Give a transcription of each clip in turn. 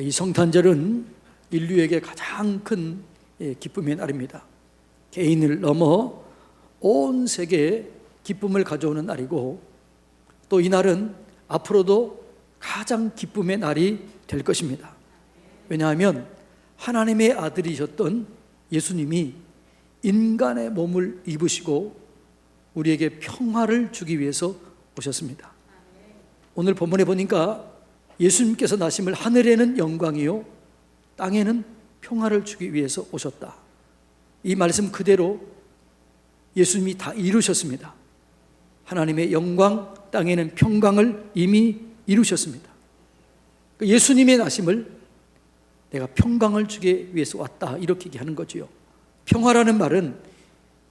이 성탄절은 인류에게 가장 큰 예, 기쁨의 날입니다. 개인을 넘어 온 세계에 기쁨을 가져오는 날이고 또 이 날은 앞으로도 가장 기쁨의 날이 될 것입니다. 왜냐하면 하나님의 아들이셨던 예수님이 인간의 몸을 입으시고 우리에게 평화를 주기 위해서 오셨습니다. 오늘 본문에 보니까 예수님께서 나심을 하늘에는 영광이요 땅에는 평화를 주기 위해서 오셨다. 이 말씀 그대로 예수님이 다 이루셨습니다. 하나님의 영광, 땅에는 평강을 이미 이루셨습니다. 그 예수님의 나심을 내가 평강을 주기 위해서 왔다. 이렇게 얘기하는 거지요. 평화라는 말은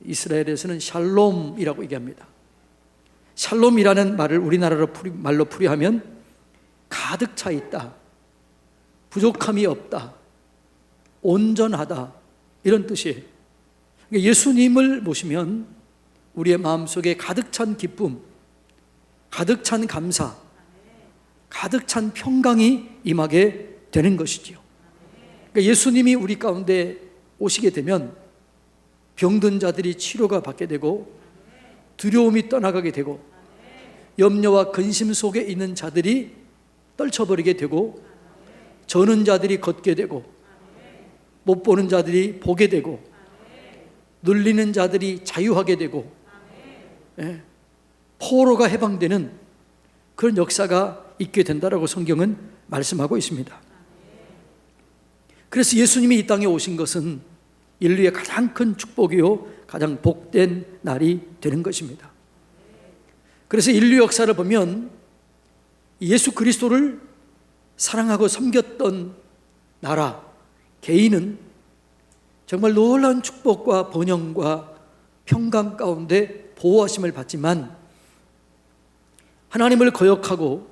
이스라엘에서는 샬롬이라고 얘기합니다. 샬롬이라는 말을 우리나라로 말로 풀이하면 가득 차 있다. 부족함이 없다. 온전하다. 이런 뜻이에요. 그러니까 예수님을 모시면 우리의 마음속에 가득 찬 기쁨, 가득 찬 감사, 가득 찬 평강이 임하게 되는 것이지요. 그러니까 예수님이 우리 가운데 오시게 되면 병든 자들이 치료가 받게 되고 두려움이 떠나가게 되고 염려와 근심 속에 있는 자들이 떨쳐버리게 되고 저는 자들이 걷게 되고 못 보는 자들이 보게 되고 눌리는 자들이 자유하게 되고 예, 포로가 해방되는 그런 역사가 있게 된다라고 성경은 말씀하고 있습니다. 그래서 예수님이 이 땅에 오신 것은 인류의 가장 큰 축복이요 가장 복된 날이 되는 것입니다. 그래서 인류 역사를 보면 예수 그리스도를 사랑하고 섬겼던 나라 개인은 정말 놀라운 축복과 번영과 평강 가운데 보호하심을 받지만 하나님을 거역하고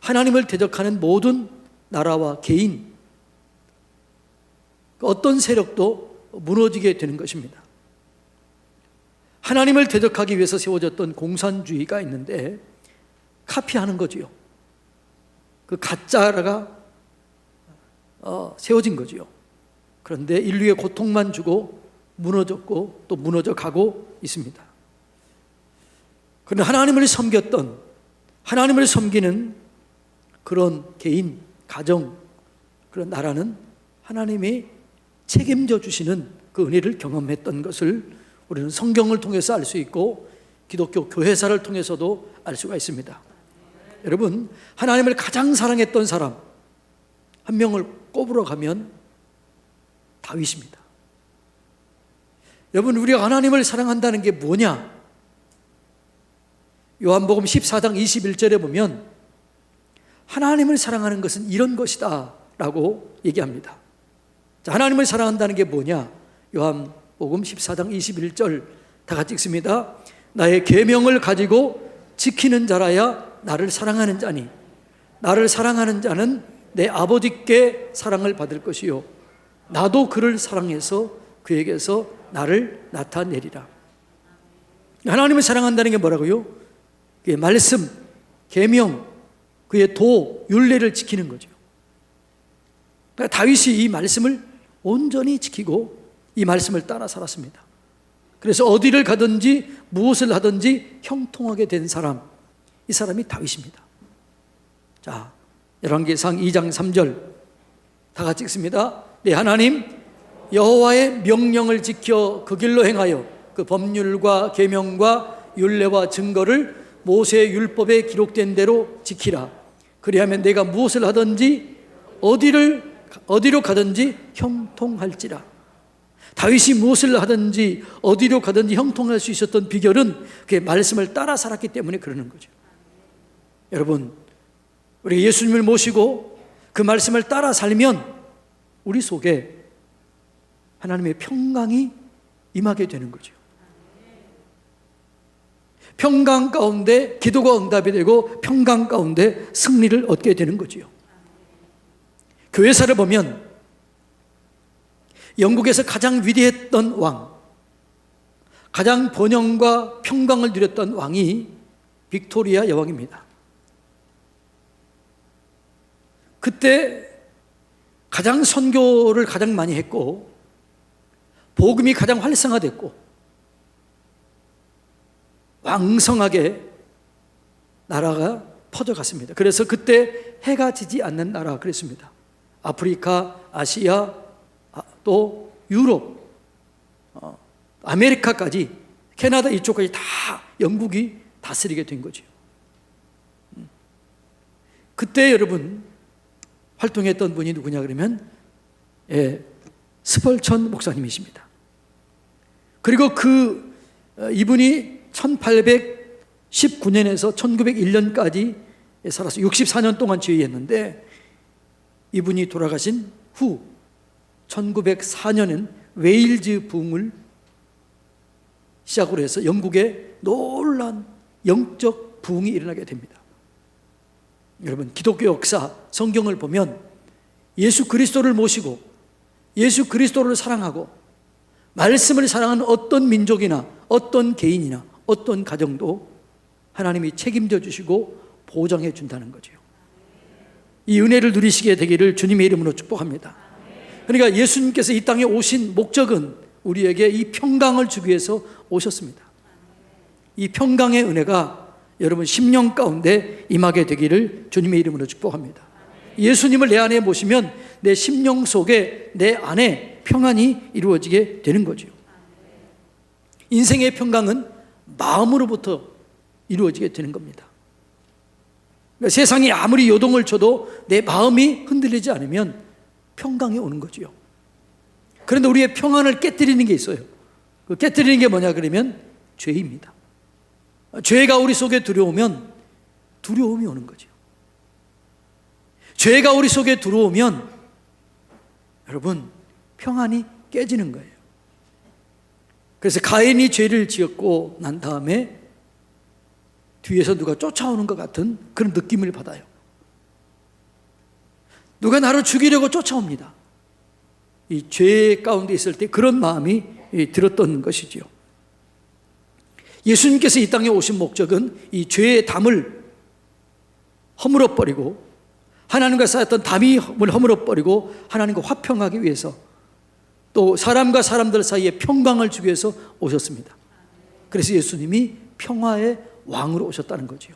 하나님을 대적하는 모든 나라와 개인 어떤 세력도 무너지게 되는 것입니다. 하나님을 대적하기 위해서 세워졌던 공산주의가 있는데 카피하는 거지요. 그 가짜가 어, 세워진 거지요. 그런데 인류의 고통만 주고 무너졌고 또 무너져 가고 있습니다. 그런데 하나님을 섬겼던 하나님을 섬기는 그런 개인, 가정, 그런 나라는 하나님이 책임져 주시는 그 은혜를 경험했던 것을 우리는 성경을 통해서 알 수 있고 기독교 교회사를 통해서도 알 수가 있습니다. 여러분, 하나님을 가장 사랑했던 사람 한 명을 꼽으러 가면 다윗입니다. 여러분, 우리가 하나님을 사랑한다는 게 뭐냐? 요한복음 14장 21절에 보면 하나님을 사랑하는 것은 이런 것이다 라고 얘기합니다. 자, 하나님을 사랑한다는 게 뭐냐? 요한복음 14장 21절 다 같이 읽습니다. 나의 계명을 가지고 지키는 자라야 나를 사랑하는 자니 나를 사랑하는 자는 내 아버지께 사랑을 받을 것이요 나도 그를 사랑해서 그에게서 나를 나타내리라. 하나님을 사랑한다는 게 뭐라고요? 그의 말씀, 계명, 그의 도, 율례를 지키는 거죠. 그러니까 다윗이 이 말씀을 온전히 지키고 이 말씀을 따라 살았습니다. 그래서 어디를 가든지 무엇을 하든지 형통하게 된 사람, 이 사람이 다윗입니다. 자, 열왕기상 2장 3절 다 같이 읽습니다. 네, 하나님 여호와의 명령을 지켜 그 길로 행하여 그 법률과 계명과 율례와 증거를 모세의 율법에 기록된 대로 지키라. 그리하면 내가 무엇을 하든지 어디를 어디로 가든지 형통할지라. 다윗이 무엇을 하든지 어디로 가든지 형통할 수 있었던 비결은 그의 말씀을 따라 살았기 때문에 그러는 거죠. 여러분, 우리 예수님을 모시고 그 말씀을 따라 살면 우리 속에 하나님의 평강이 임하게 되는 거죠. 평강 가운데 기도가 응답이 되고 평강 가운데 승리를 얻게 되는 거지요. 교회사를 보면 영국에서 가장 위대했던 왕, 가장 번영과 평강을 누렸던 왕이 빅토리아 여왕입니다. 그때 가장 선교를 가장 많이 했고 복음이 가장 활성화됐고 왕성하게 나라가 퍼져갔습니다. 그래서 그때 해가 지지 않는 나라 그랬습니다. 아프리카, 아시아, 아, 또 유럽, 어, 아메리카까지 캐나다 이쪽까지 다 영국이 다스리게 된 거죠. 음. 그때 여러분 활동했던 분이 누구냐 그러면 예, 스펄천 목사님이십니다. 그리고 그 어, 이분이 1819년에서 1901년까지 살아서 64년 동안 지휘했는데 이분이 돌아가신 후 1904년엔 웨일즈 붕을 시작으로 해서 영국에 놀란 영적 부흥이 일어나게 됩니다. 여러분 기독교 역사 성경을 보면 예수 그리스도를 모시고 예수 그리스도를 사랑하고 말씀을 사랑하는 어떤 민족이나 어떤 개인이나 어떤 가정도 하나님이 책임져 주시고 보장해 준다는 거죠. 이 은혜를 누리시게 되기를 주님의 이름으로 축복합니다. 그러니까 예수님께서 이 땅에 오신 목적은 우리에게 이 평강을 주기 위해서 오셨습니다. 이 평강의 은혜가 여러분 심령 가운데 임하게 되기를 주님의 이름으로 축복합니다. 예수님을 내 안에 모시면 내 심령 속에 내 안에 평안이 이루어지게 되는 거죠. 인생의 평강은 마음으로부터 이루어지게 되는 겁니다. 그러니까 세상이 아무리 요동을 쳐도 내 마음이 흔들리지 않으면 평강이 오는 거지요. 그런데 우리의 평안을 깨뜨리는 게 있어요. 그 깨뜨리는 게 뭐냐 그러면 죄입니다. 죄가 우리 속에 들어오면 두려움이 오는 거죠. 죄가 우리 속에 들어오면 여러분 평안이 깨지는 거예요. 그래서 가인이 죄를 지었고 난 다음에 뒤에서 누가 쫓아오는 것 같은 그런 느낌을 받아요. 누가 나를 죽이려고 쫓아옵니다. 이 죄 가운데 있을 때 그런 마음이 들었던 것이지요. 예수님께서 이 땅에 오신 목적은 이 죄의 담을 허물어 버리고 하나님과 쌓였던 담이 허물어 버리고 하나님과 화평하기 위해서 또 사람과 사람들 사이에 평강을 주기 위해서 오셨습니다. 그래서 예수님이 평화의 왕으로 오셨다는 거지요.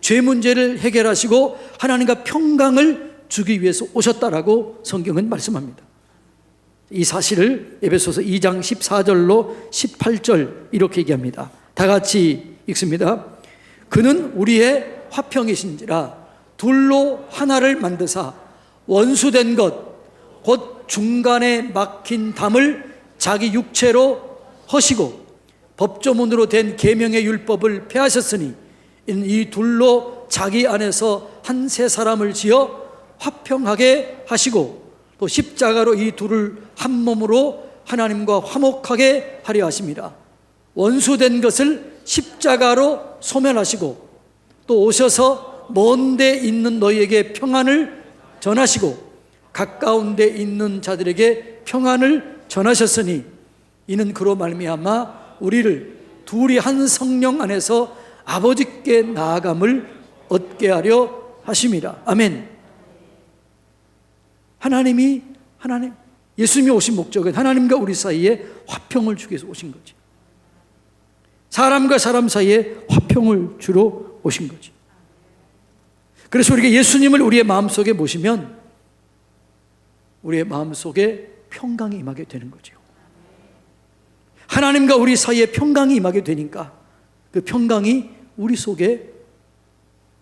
죄 문제를 해결하시고 하나님과 평강을 주기 위해서 오셨다라고 성경은 말씀합니다. 이 사실을 에베소서 2장 14절로 18절 이렇게 얘기합니다. 다 같이 읽습니다. 그는 우리의 화평이신지라 둘로 하나를 만드사 원수된 것 곧 중간에 막힌 담을 자기 육체로 허시고 법조문으로 된 계명의 율법을 폐하셨으니 이 둘로 자기 안에서 한 세 사람을 지어 화평하게 하시고 또 십자가로 이 둘을 한 몸으로 하나님과 화목하게 하려 하십니다. 원수된 것을 십자가로 소멸하시고 또 오셔서 먼데 있는 너희에게 평안을 전하시고 가까운 데 있는 자들에게 평안을 전하셨으니 이는 그로 말미암아 우리를 둘이 한 성령 안에서 아버지께 나아감을 얻게 하려 하심이라. 아멘. 하나님이 하나님 예수님이 오신 목적은 하나님과 우리 사이에 화평을 주기 위해서 오신 거지. 사람과 사람 사이에 화평을 주러 오신 거지. 그래서 우리가 예수님을 우리의 마음속에 모시면 우리의 마음속에 평강이 임하게 되는 거죠. 하나님과 우리 사이에 평강이 임하게 되니까 그 평강이 우리 속에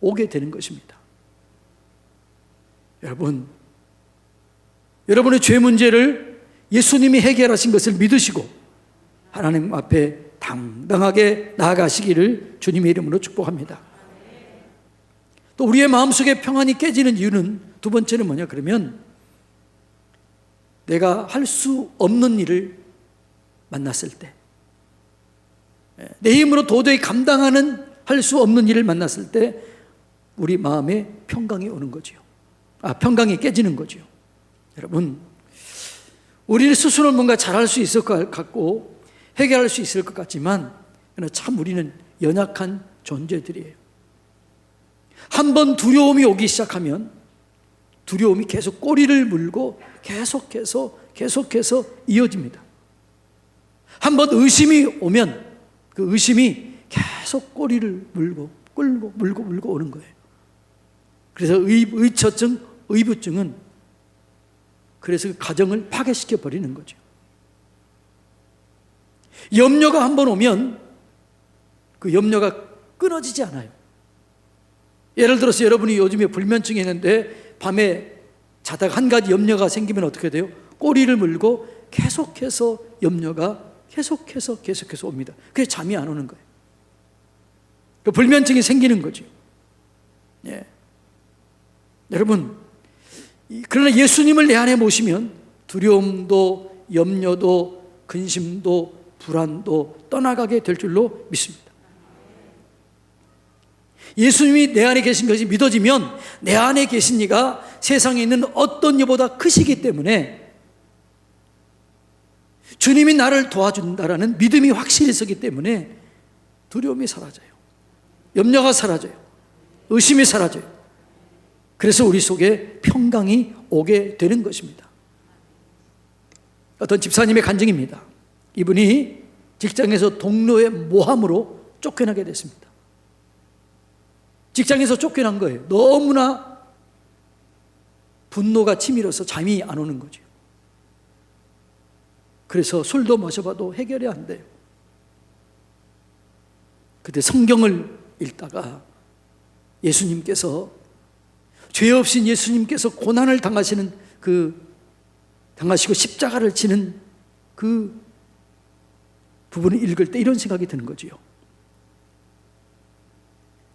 오게 되는 것입니다. 여러분, 여러분의 죄 문제를 예수님이 해결하신 것을 믿으시고 하나님 앞에 당당하게 나아가시기를 주님의 이름으로 축복합니다. 또 우리의 마음속에 평안이 깨지는 이유는 두 번째는 뭐냐 그러면 내가 할 수 없는 일을 만났을 때, 내 힘으로 도저히 감당하는 할 수 없는 일을 만났을 때, 우리 마음에 평강이 오는 거지요. 아, 평강이 깨지는 거지요. 여러분, 우리는 스스로 뭔가 잘할 수 있을 것 같고, 해결할 수 있을 것 같지만, 참 우리는 연약한 존재들이에요. 한 번 두려움이 오기 시작하면, 두려움이 계속 꼬리를 물고 계속해서 계속해서 이어집니다. 한 번 의심이 오면 그 의심이 계속 꼬리를 물고 끌고 물고 물고 오는 거예요. 그래서 의, 의처증, 의부증은 그래서 그 가정을 파괴시켜 버리는 거죠. 염려가 한 번 오면 그 염려가 끊어지지 않아요. 예를 들어서 여러분이 요즘에 불면증이 있는데 밤에 자다가 한 가지 염려가 생기면 어떻게 돼요? 꼬리를 물고 계속해서 염려가 계속해서 계속해서 옵니다. 그래서 잠이 안 오는 거예요. 그 불면증이 생기는 거죠. 예. 여러분, 그러나 예수님을 내 안에 모시면 두려움도 염려도 근심도 불안도 떠나가게 될 줄로 믿습니다. 예수님이 내 안에 계신 것이 믿어지면 내 안에 계신 이가 세상에 있는 어떤 이보다 크시기 때문에 주님이 나를 도와준다라는 믿음이 확실히 서기 때문에 두려움이 사라져요. 염려가 사라져요. 의심이 사라져요. 그래서 우리 속에 평강이 오게 되는 것입니다. 어떤 집사님의 간증입니다. 이분이 직장에서 동료의 모함으로 쫓겨나게 됐습니다. 직장에서 쫓겨난 거예요. 너무나 분노가 치밀어서 잠이 안 오는 거죠. 그래서 술도 마셔봐도 해결이 안 돼요. 그때 성경을 읽다가 예수님께서 죄 없인 예수님께서 고난을 당하시는 그 당하시고 십자가를 지는 그 부분을 읽을 때 이런 생각이 드는 거지요.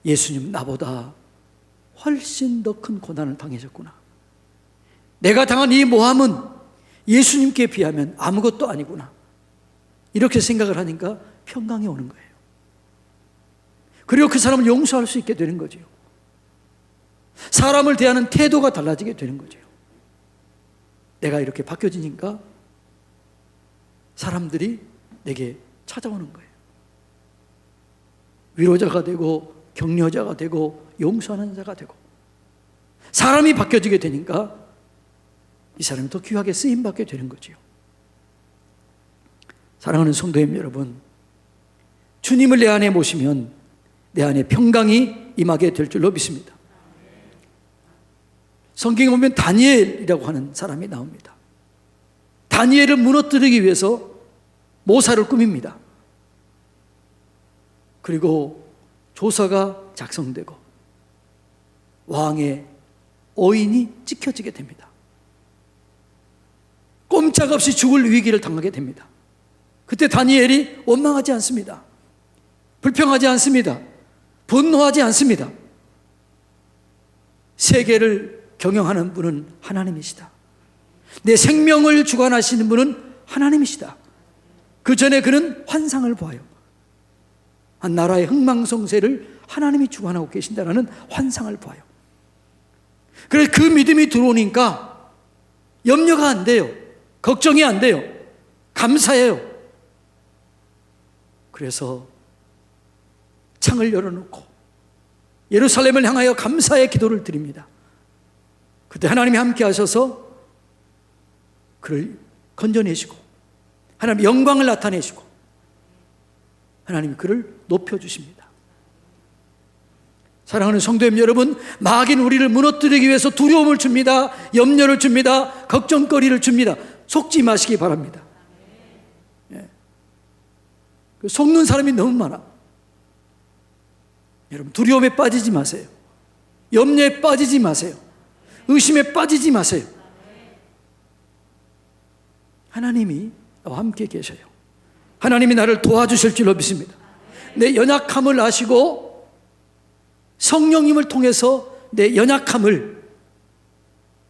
예수님 나보다 훨씬 더 큰 고난을 당하셨구나. 내가 당한 이 모함은 예수님께 비하면 아무것도 아니구나. 이렇게 생각을 하니까 평강이 오는 거예요. 그리고 그 사람을 용서할 수 있게 되는 거죠. 사람을 대하는 태도가 달라지게 되는 거죠. 내가 이렇게 바뀌어지니까 사람들이 내게 찾아오는 거예요. 위로자가 되고 격려자가 되고 용서하는 자가 되고 사람이 바뀌어지게 되니까 이 사람이 더 귀하게 쓰임 받게 되는 거지요. 사랑하는 성도님 여러분, 주님을 내 안에 모시면 내 안에 평강이 임하게 될 줄로 믿습니다. 성경에 보면 다니엘이라고 하는 사람이 나옵니다. 다니엘을 무너뜨리기 위해서 모사를 꾸밉니다. 그리고 조서가 작성되고 왕의 오인이 찍혀지게 됩니다. 꼼짝없이 죽을 위기를 당하게 됩니다. 그때 다니엘이 원망하지 않습니다. 불평하지 않습니다. 분노하지 않습니다. 세계를 경영하는 분은 하나님이시다. 내 생명을 주관하시는 분은 하나님이시다. 그 전에 그는 환상을 봐요. 한 나라의 흥망성쇠를 하나님이 주관하고 계신다는 환상을 봐요. 그래서 그 믿음이 들어오니까 염려가 안 돼요. 걱정이 안 돼요. 감사해요. 그래서 창을 열어놓고 예루살렘을 향하여 감사의 기도를 드립니다. 그때 하나님이 함께 하셔서 그를 건져내시고 하나님 영광을 나타내시고 하나님이 그를 높여주십니다. 사랑하는 성도님 여러분, 마귀는 우리를 무너뜨리기 위해서 두려움을 줍니다. 염려를 줍니다. 걱정거리를 줍니다. 속지 마시기 바랍니다. 예. 그 속는 사람이 너무 많아. 여러분, 두려움에 빠지지 마세요. 염려에 빠지지 마세요. 의심에 빠지지 마세요. 하나님이 함께 계셔요. 하나님이 나를 도와주실 줄로 믿습니다. 내 연약함을 아시고 성령님을 통해서 내 연약함을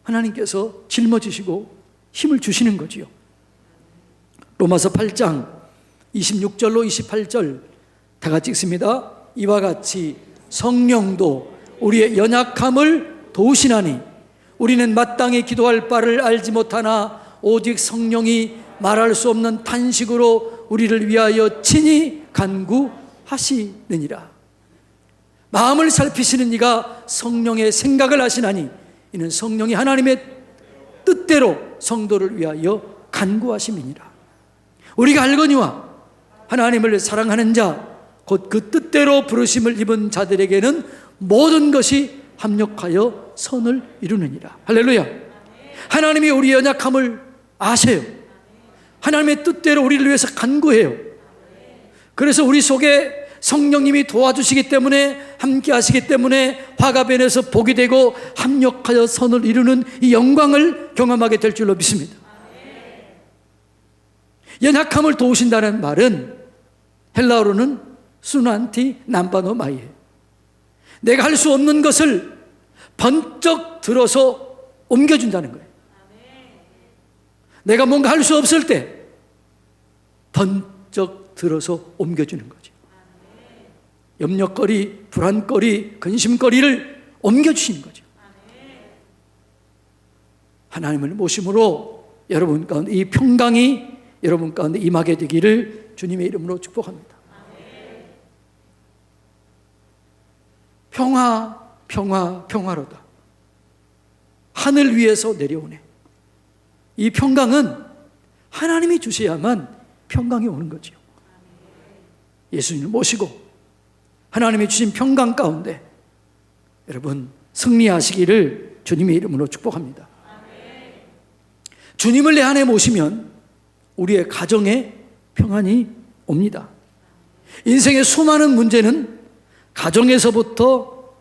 하나님께서 짊어지시고 힘을 주시는 거지요. 로마서 8장 26절로 28절 다 같이 읽습니다. 이와 같이 성령도 우리의 연약함을 도우시나니 우리는 마땅히 기도할 바를 알지 못하나 오직 성령이 말할 수 없는 탄식으로 우리를 위하여 친히 간구하시느니라. 마음을 살피시는 이가 성령의 생각을 하시나니 이는 성령이 하나님의 뜻대로 성도를 위하여 간구하심이니라. 우리가 알거니와 하나님을 사랑하는 자, 곧 그 뜻대로 부르심을 입은 자들에게는 모든 것이 합력하여 선을 이루느니라. 할렐루야. 하나님이 우리 연약함을 아세요. 하나님의 뜻대로 우리를 위해서 간구해요. 그래서 우리 속에 성령님이 도와주시기 때문에 함께 하시기 때문에 화가 변해서 복이 되고 합력하여 선을 이루는 이 영광을 경험하게 될 줄로 믿습니다. 연약함을 도우신다는 말은 헬라어로는 수난티 남바노마이에요. 내가 할 수 없는 것을 번쩍 들어서 옮겨준다는 거예요. 내가 뭔가 할 수 없을 때 번쩍 들어서 옮겨주는 거죠. 염려거리, 불안거리, 근심거리를 옮겨주시는 거죠. 하나님을 모심으로 여러분 가운데 이 평강이 여러분 가운데 임하게 되기를 주님의 이름으로 축복합니다. 평화, 평화, 평화로다. 하늘 위에서 내려오네. 이 평강은 하나님이 주셔야만 평강이 오는 거죠. 예수님을 모시고 하나님이 주신 평강 가운데 여러분 승리하시기를 주님의 이름으로 축복합니다. 주님을 내 안에 모시면 우리의 가정에 평안이 옵니다. 인생의 수많은 문제는 가정에서부터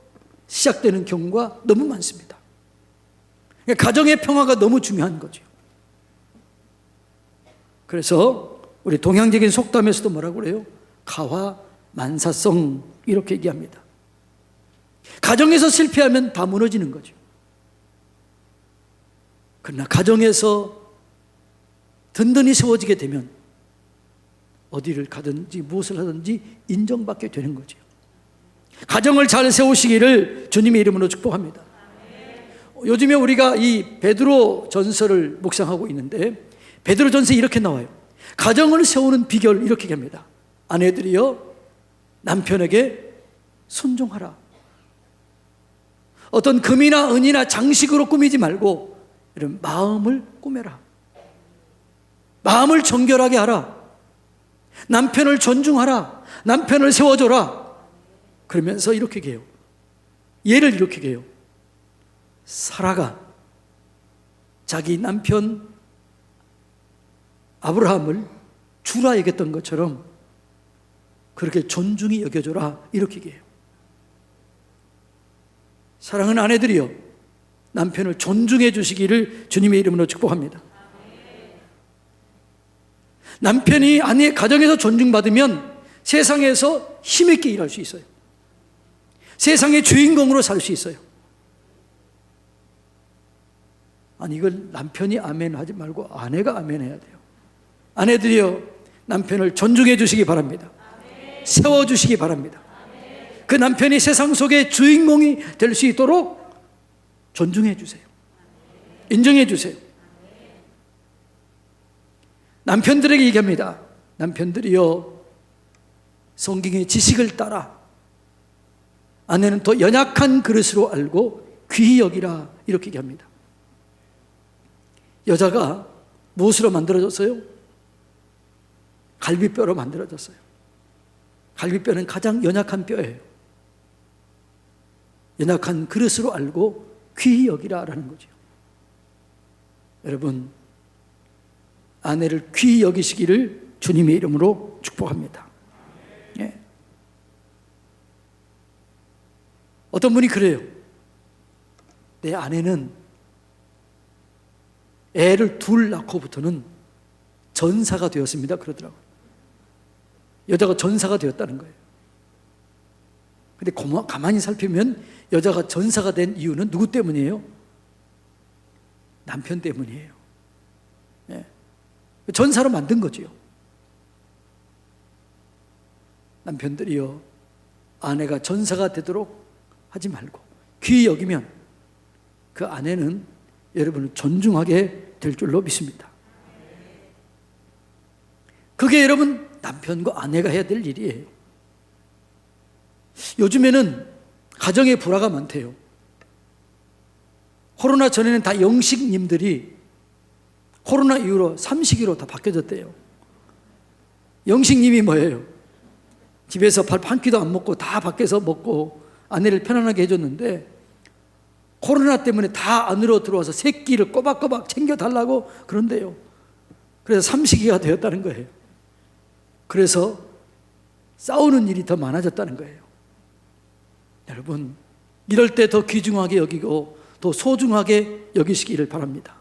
시작되는 경우가 너무 많습니다. 그러니까 가정의 평화가 너무 중요한 거죠. 그래서 우리 동양적인 속담에서도 뭐라고 그래요? 가화 만사성 이렇게 얘기합니다. 가정에서 실패하면 다 무너지는 거죠. 그러나 가정에서 든든히 세워지게 되면 어디를 가든지 무엇을 하든지 인정받게 되는 거죠. 가정을 잘 세우시기를 주님의 이름으로 축복합니다. 요즘에 우리가 이 베드로 전설을 묵상하고 있는데 베드로 전서에 이렇게 나와요. 가정을 세우는 비결 이렇게 얘기합니다. 아내들이여 남편에게 순종하라. 어떤 금이나 은이나 장식으로 꾸미지 말고 이런 마음을 꾸며라. 마음을 정결하게 하라. 남편을 존중하라. 남편을 세워줘라. 그러면서 이렇게 해요. 예를 이렇게 해요. 사라가 자기 남편 아브라함을 주라 얘기했던 것처럼 그렇게 존중히 여겨줘라 이렇게 얘기해요. 사랑하는 아내들이여 남편을 존중해 주시기를 주님의 이름으로 축복합니다. 남편이 아내의 가정에서 존중받으면 세상에서 힘있게 일할 수 있어요. 세상의 주인공으로 살 수 있어요. 아니 이걸 남편이 아멘 하지 말고 아내가 아멘 해야 돼요. 아내들이여 남편을 존중해 주시기 바랍니다. 세워 주시기 바랍니다. 그 남편이 세상 속의 주인공이 될 수 있도록 존중해 주세요. 인정해 주세요. 남편들에게 얘기합니다. 남편들이여 성경의 지식을 따라 아내는 더 연약한 그릇으로 알고 귀히 여기라 이렇게 얘기합니다. 여자가 무엇으로 만들어졌어요? 갈비뼈로 만들어졌어요. 갈비뼈는 가장 연약한 뼈예요. 연약한 그릇으로 알고 귀히 여기라라는 거죠. 여러분, 아내를 귀히 여기시기를 주님의 이름으로 축복합니다. 예. 어떤 분이 그래요. 내 아내는 애를 둘 낳고부터는 전사가 되었습니다. 그러더라고요. 여자가 전사가 되었다는 거예요. 근데 가만히 살피면 여자가 전사가 된 이유는 누구 때문이에요? 남편 때문이에요. 네. 전사로 만든 거지요. 남편들이요, 아내가 전사가 되도록 하지 말고 귀히 여기면 그 아내는 여러분을 존중하게 될 줄로 믿습니다. 그게 여러분 남편과 아내가 해야 될 일이에요. 요즘에는 가정에 불화가 많대요. 코로나 전에는 다 영식님들이 코로나 이후로 삼식이로 다 바뀌어졌대요. 영식님이 뭐예요? 집에서 밥 한 끼도 안 먹고 다 밖에서 먹고 아내를 편안하게 해줬는데 코로나 때문에 다 안으로 들어와서 새끼를 꼬박꼬박 챙겨달라고 그런데요. 그래서 삼식이가 되었다는 거예요. 그래서 싸우는 일이 더 많아졌다는 거예요. 여러분, 이럴 때 더 귀중하게 여기고 더 소중하게 여기시기를 바랍니다.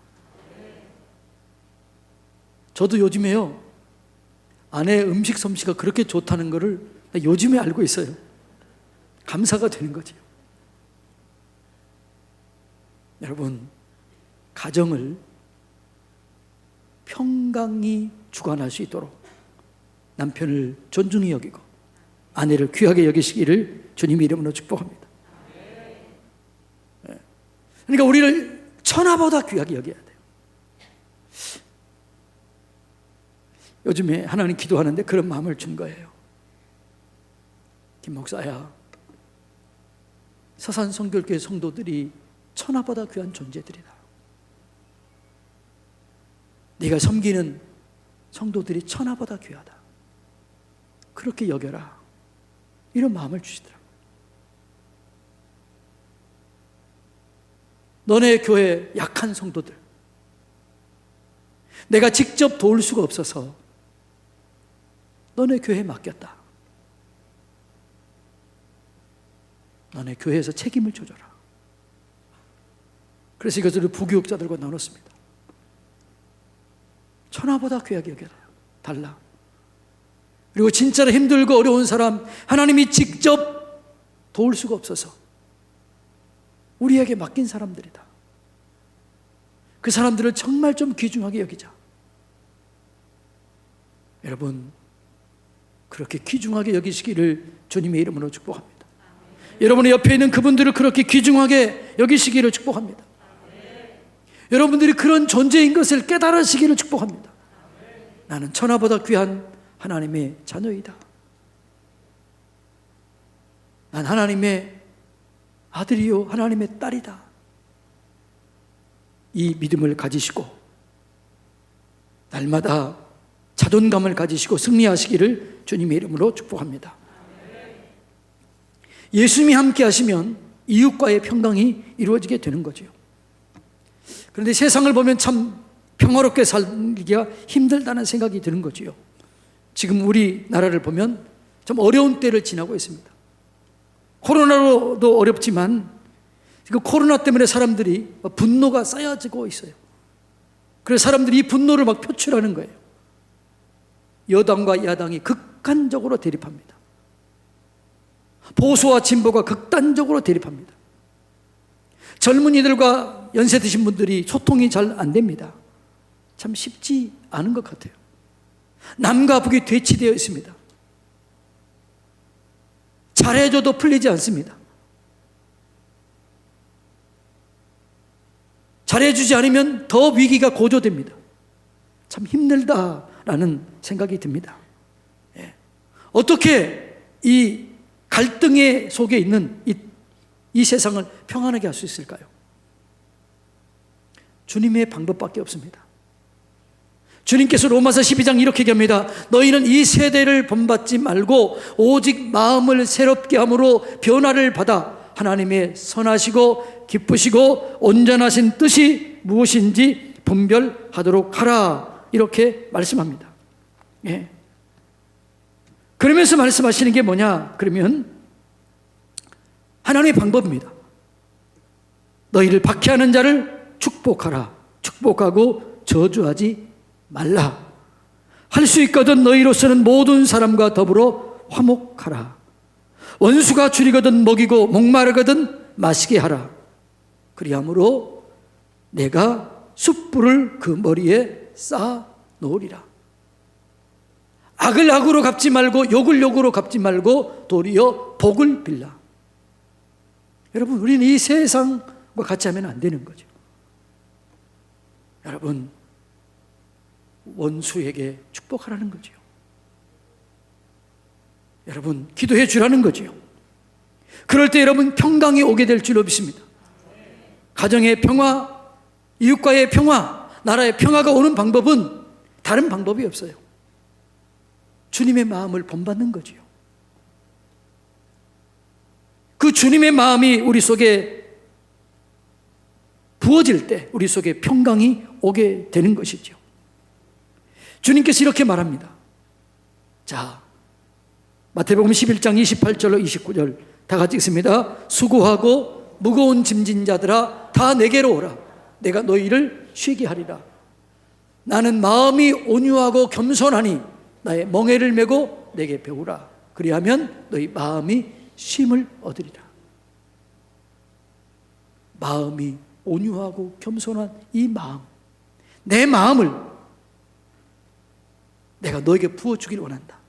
저도 요즘에요, 아내 음식 솜씨가 그렇게 좋다는 것을 요즘에 알고 있어요. 감사가 되는 거지요. 여러분, 가정을 평강히 주관할 수 있도록 남편을 존중히 여기고 아내를 귀하게 여기시기를 주님 이름으로 축복합니다. 예. 그러니까 우리를 천하보다 귀하게 여겨야 돼요. 요즘에 하나님 기도하는데 그런 마음을 준 거예요. 김 목사야, 서산 성결교회 성도들이 천하보다 귀한 존재들이다. 네가 섬기는 성도들이 천하보다 귀하다. 그렇게 여겨라. 이런 마음을 주시더라고요. 너네 교회 약한 성도들. 내가 직접 도울 수가 없어서 너네 교회에 맡겼다. 너네 교회에서 책임을 져줘라. 그래서 이것을 부교육자들과 나눴습니다. 천하보다 귀하게 여겨라. 달라. 그리고 진짜로 힘들고 어려운 사람 하나님이 직접 도울 수가 없어서 우리에게 맡긴 사람들이다. 그 사람들을 정말 좀 귀중하게 여기자. 여러분, 그렇게 귀중하게 여기시기를 주님의 이름으로 축복합니다. 여러분의 옆에 있는 그분들을 그렇게 귀중하게 여기시기를 축복합니다. 여러분들이 그런 존재인 것을 깨달으시기를 축복합니다. 나는 천하보다 귀한 하나님의 자녀이다. 난 하나님의 아들이요, 하나님의 딸이다. 이 믿음을 가지시고, 날마다 자존감을 가지시고 승리하시기를 주님의 이름으로 축복합니다. 예수님이 함께 하시면 이웃과의 평강이 이루어지게 되는 거죠. 그런데 세상을 보면 참 평화롭게 살기가 힘들다는 생각이 드는 거지요. 지금 우리나라를 보면 좀 어려운 때를 지나고 있습니다. 코로나로도 어렵지만 지금 코로나 때문에 사람들이 분노가 쌓여지고 있어요. 그래서 사람들이 이 분노를 막 표출하는 거예요. 여당과 야당이 극단적으로 대립합니다. 보수와 진보가 극단적으로 대립합니다. 젊은이들과 연세 드신 분들이 소통이 잘 안 됩니다. 참 쉽지 않은 것 같아요. 남과 북이 대치되어 있습니다. 잘해줘도 풀리지 않습니다. 잘해주지 않으면 더 위기가 고조됩니다. 참 힘들다라는 생각이 듭니다. 예. 어떻게 이 갈등의 속에 있는 이, 이 세상을 평안하게 할 수 있을까요? 주님의 방법밖에 없습니다. 주님께서 로마서 12장 이렇게 얘기합니다. 너희는 이 세대를 본받지 말고 오직 마음을 새롭게 함으로 변화를 받아 하나님의 선하시고 기쁘시고 온전하신 뜻이 무엇인지 분별하도록 하라. 이렇게 말씀합니다. 예. 그러면서 말씀하시는 게 뭐냐? 그러면 하나님의 방법입니다. 너희를 박해하는 자를 축복하라. 축복하고 저주하지 말라. 할 수 있거든 너희로서는 모든 사람과 더불어 화목하라. 원수가 줄이거든 먹이고 목마르거든 마시게 하라. 그리함으로 내가 숯불을 그 머리에 쌓아 놓으리라. 악을 악으로 갚지 말고 욕을 욕으로 갚지 말고 도리어 복을 빌라. 여러분, 우리는 이 세상과 같이 하면 안 되는 거죠. 여러분, 원수에게 축복하라는 거죠. 여러분, 기도해 주라는 거죠. 그럴 때 여러분 평강이 오게 될 줄로 믿습니다. 가정의 평화, 이웃과의 평화, 나라의 평화가 오는 방법은 다른 방법이 없어요. 주님의 마음을 본받는 거지요. 그 주님의 마음이 우리 속에 부어질 때 우리 속에 평강이 오게 되는 것이죠. 주님께서 이렇게 말합니다. 자, 마태복음 11장 28절로 29절 다 같이 읽습니다. 수고하고 무거운 짐진 자들아 다 내게로 오라. 내가 너희를 쉬게 하리라. 나는 마음이 온유하고 겸손하니 나의 멍에를 메고 내게 배우라. 그리하면 너희 마음이 쉼을 얻으리라. 마음이 온유하고 겸손한 이 마음, 내 마음을 내가 너에게 부어주길 원한다.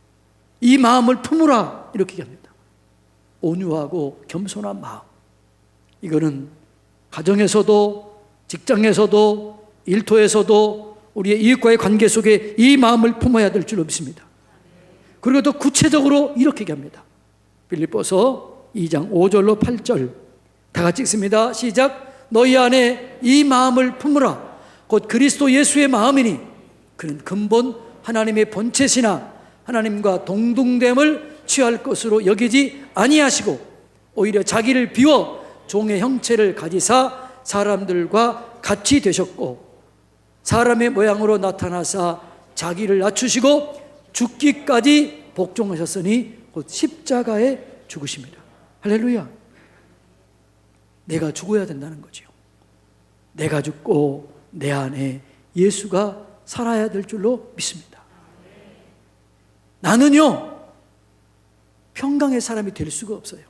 이 마음을 품으라. 이렇게 얘기합니다. 온유하고 겸손한 마음. 이거는 가정에서도, 직장에서도, 일터에서도, 우리의 이웃과의 관계 속에 이 마음을 품어야 될줄 믿습니다. 그리고 또 구체적으로 이렇게 얘기합니다. 빌립보서 2장 5절로 8절 다 같이 읽습니다. 시작. 너희 안에 이 마음을 품으라. 곧 그리스도 예수의 마음이니 그는 근본 하나님의 본체시나 하나님과 동등됨을 취할 것으로 여기지 아니하시고 오히려 자기를 비워 종의 형체를 가지사 사람들과 같이 되셨고 사람의 모양으로 나타나사 자기를 낮추시고 죽기까지 복종하셨으니 곧 십자가에 죽으십니다. 할렐루야. 내가 죽어야 된다는 거지요. 내가 죽고 내 안에 예수가 살아야 될 줄로 믿습니다. 나는요, 평강의 사람이 될 수가 없어요.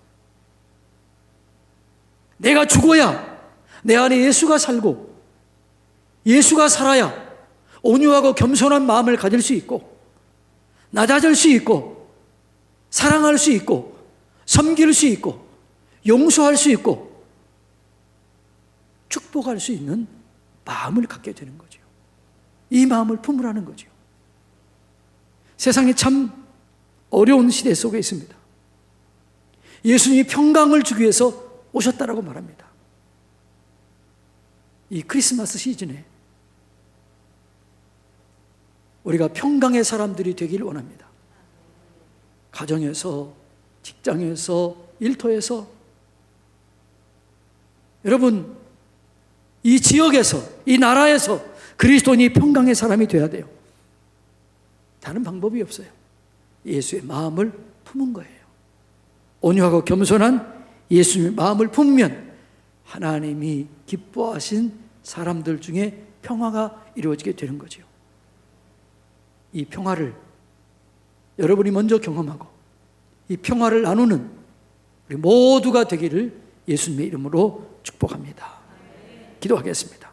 내가 죽어야 내 안에 예수가 살고 예수가 살아야 온유하고 겸손한 마음을 가질 수 있고 낮아질 수 있고 사랑할 수 있고 섬길 수 있고 용서할 수 있고 축복할 수 있는 마음을 갖게 되는 거죠. 이 마음을 품으라는 거죠. 세상이 참 어려운 시대 속에 있습니다. 예수님이 평강을 주기 위해서 오셨다라고 말합니다. 이 크리스마스 시즌에 우리가 평강의 사람들이 되기를 원합니다. 가정에서, 직장에서, 일터에서 여러분 이 지역에서, 이 나라에서 그리스도인이 평강의 사람이 돼야 돼요. 다른 방법이 없어요. 예수의 마음을 품은 거예요. 온유하고 겸손한 예수님의 마음을 품으면 하나님이 기뻐하신 사람들 중에 평화가 이루어지게 되는 거죠. 이 평화를 여러분이 먼저 경험하고 이 평화를 나누는 우리 모두가 되기를 예수님의 이름으로 축복합니다. 기도하겠습니다.